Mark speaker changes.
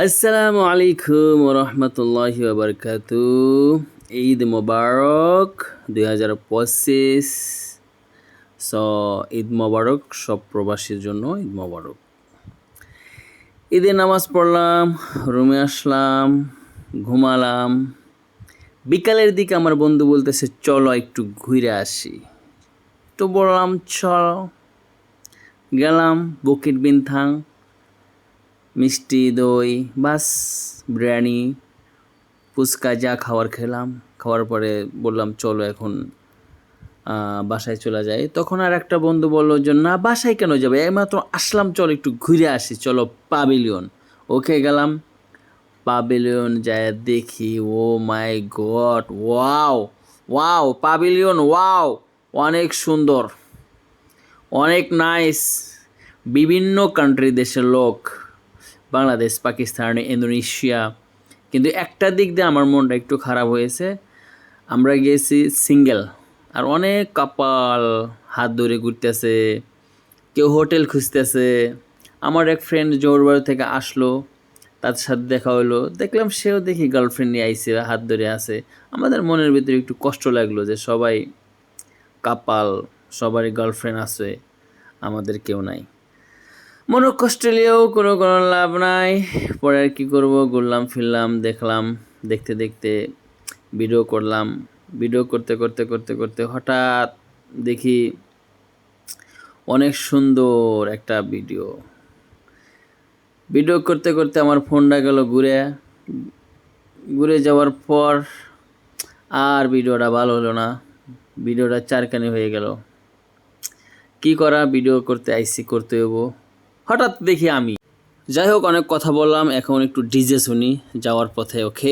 Speaker 1: আসসালামু আলাইকুম রহমতুল্লাহ বারকাতু ঈদ মোবারক দুই হাজার পঁচিশ। স ঈদ মোবারক সব প্রবাসীর জন্য ঈদ মোবারক। ঈদে নামাজ পড়লাম, রুমে আসলাম, ঘুমালাম। বিকালের দিকে আমার বন্ধু বলতেছে, চলো একটু ঘুরে আসি। তো বললাম, চলো। গেলাম বকিট বিনথাং মিষ্টি দই, বাস, বিরিয়ানি, ফুচকা যা খাবার খেলাম। খাওয়ার পরে বললাম, চলো এখন বাসায় চলে যাই। তখন আর একটা বন্ধু বলল যে, না, বাসায় কেন যাবে? এইমাত্র আসলাম, চলো একটু ঘুরে আসি। চলো পাবিলিয়ন ওকে গেলাম পাবিলিয়ন যায় দেখি, ও my god, wow wow pavilion wow, অনেক সুন্দর, অনেক নাইস। বিভিন্ন কান্ট্রি দেশের লোক। বাংলাদেশ, পাকিস্তান, ইন্দোনেশিয়া। কিন্তু একটা দিক দিয়ে আমার মনটা একটু খারাপ হয়েছে, আমরা গিয়েছি সিঙ্গেল, আর অনেক কাপাল হাত ধরে ঘুরতেছে, কেউ হোটেল খুঁজতেছে। আমার এক ফ্রেন্ড জোরবার থেকে আসলো, তার সাথে দেখা হলো, দেখলাম সেও দেখি গার্লফ্রেন্ড নিয়ে আইসে হাত ধরে আছে। আমাদের মনের ভিতরে একটু কষ্ট লাগল যে সবাই কাপাল, সবারই গার্লফ্রেন্ড আছে, আমাদের কেউ নাই। মনে কষ্ট নিয়েও কোনো কোনো লাভ নাই। পরে আর কী করব? ঘুরলাম, ফিরলাম, দেখলাম, দেখতে দেখতে ভিডিও করলাম। ভিডিও করতে করতে করতে করতে হঠাৎ দেখি অনেক সুন্দর একটা ভিডিও ভিডিও করতে করতে আমার ফোনটা গেল ঘুরে। ঘুরে যাওয়ার পর আর ভিডিওটা ভালো হলো না। ভিডিওটা চারখানি হয়ে গেল। কি করা? ভিডিও করতে আইসি, করতে হব হঠাৎ দেখি আমি। যাই হোক, অনেক কথা বললাম, এখন একটু ডিজে শুনি, যাওয়ার পথে, ওকে?